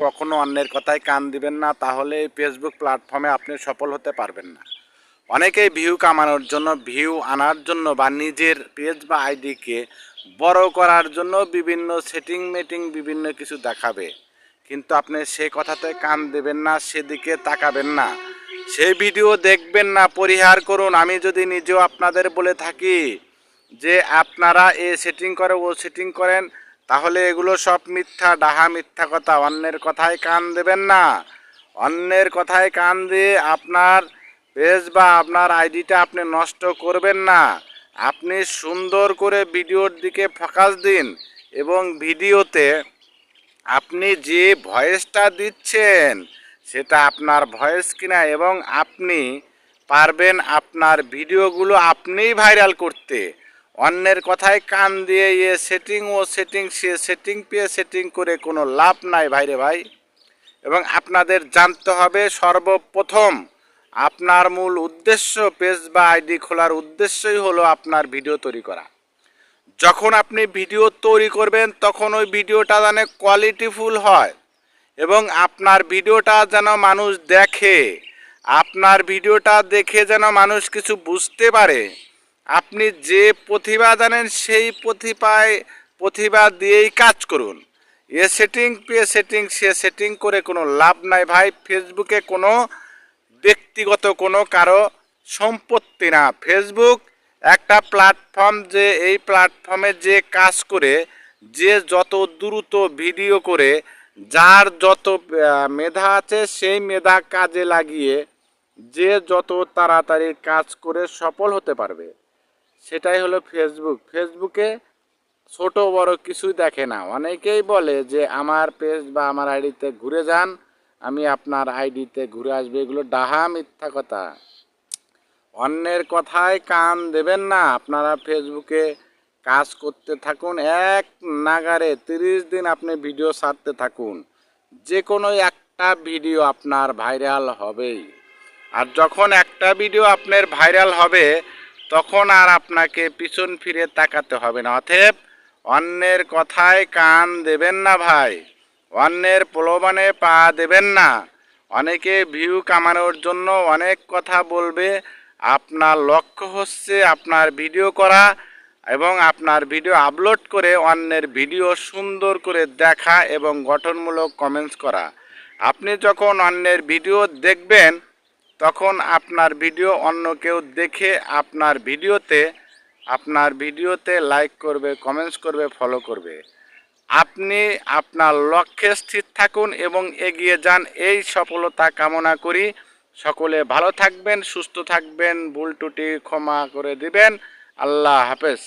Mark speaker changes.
Speaker 1: কখনো অন্যের কথায় কান দিবেন না, তাহলে ফেসবুক প্ল্যাটফর্মে আপনি সফল হতে পারবেন না। অনেকেই ভিউ কামানোর জন্য ভিউ আনার জন্য বা নিজের পেজ বা আইডিকে বড় করার জন্য বিভিন্ন সেটিং মেটিং বিভিন্ন কিছু দেখাবে। কিন্তু আপনি সে কথাতে কান দেবেন না, সেদিকে তাকাবেন না। সেই ভিডিও দেখবেন না, পরিহার করুন। আমি যদি নিজেও আপনাদের বলে থাকি যে আপনারা এ সেটিং করে, ও সেটিং করেন তাহলে এগুলো সব মিথ্যা, ডাহা মিথ্যা কথা। অন্যের কথায় কান দেবেন না। অন্যের কথায় কান দিয়ে আপনার পেজ বা আপনার আইডিটা আপনি নষ্ট করবেন না। আপনি সুন্দর করে ভিডিওর দিকে ফোকাস দিন এবং ভিডিওতে আপনি যে ভয়েসটা দিচ্ছেন, সেটা আপনার ভয়েস কিনা এবং আপনি পারবেন আপনার ভিডিওগুলো আপনিই ভাইরাল করতে। অন্যের কথায় কান দিয়ে ইয়ে সেটিং ও সেটিং সে সেটিং পেয়ে সেটিং করে কোনো লাভ নাই ভাইরে ভাই। এবং আপনাদের জানতে হবে সর্বপ্রথম আপনার মূল উদ্দেশ্য পেজ বা আইডি খোলার উদ্দেশ্যই হলো আপনার ভিডিও তৈরি করা। যখন আপনি ভিডিও তৈরি করবেন, তখন ওই ভিডিওটা যেন কোয়ালিটিফুল হয় এবং আপনার ভিডিওটা যেন মানুষ দেখে, আপনার ভিডিওটা দেখে যেন মানুষ কিছু বুঝতে পারে। আপনি যে প্রতিভা জানেন সেই প্রতিভায় প্রতিভা দিয়েই কাজ করুন। এ সেটিং পে সেটিং সে সেটিং করে কোনো লাভ নাই ভাই। ফেসবুকে কোনো ব্যক্তিগত কোনো কারও সম্পত্তি না। ফেসবুক একটা প্ল্যাটফর্ম যে, এই প্ল্যাটফর্মে যে কাজ করে, যে যত দ্রুত ভিডিও করে, যার যত মেধা আছে, সেই মেধা কাজে লাগিয়ে, যে যত তাড়াতাড়ি কাজ করে সফল হতে পারবে। সেটাই হলো ফেসবুক ফেসবুকে ছোট, বড় কিছুই দেখে না। অনেকেই বলে যে, আমার পেজ বা আমার আইডিতে ঘুরে যান, আমি আপনার আইডিতে ঘুরে আসবে। এগুলো ডাহা মিথ্যা কথা। অন্যের কথায় কান দেবেন না। আপনারা ফেসবুকে কাজ করতে থাকুন। এক নাগারে তিরিশ দিন আপনি ভিডিও ছাড়তে থাকুন। যে কোনো একটা ভিডিও আপনার ভাইরাল হবেই। আর যখন একটা ভিডিও আপনার ভাইরাল হবে তখন আর আপনাকে পিছন ফিরে তাকাতে হবে না। অতএব অন্যের কথায় কান দেবেন না ভাই। অন্যের প্রলোভনে পা দেবেন না। অনেকে ভিউ কামানোর জন্য অনেক কথা বলবে। আপনার লক্ষ্য হচ্ছে আপনার ভিডিও করা এবং আপনার ভিডিও আপলোড করে অন্যের ভিডিও সুন্দর করে দেখা এবং গঠনমূলক কমেন্টস করা। আপনি যখন অন্যের ভিডিও দেখবেন তখন আপনার ভিডিও অন্য কেউ দেখে আপনার ভিডিওতে আপনার ভিডিওতে লাইক করবে কমেন্টস করবে ফলো করবে। আপনি আপনার লক্ষ্যে স্থির থাকুন এবং এগিয়ে যান। এই সফলতা কামনা করি। সকলে ভালো থাকবেন, সুস্থ থাকবেন, ভুল টুটি ক্ষমা করে দিবেন। আল্লাহ হাফেজ।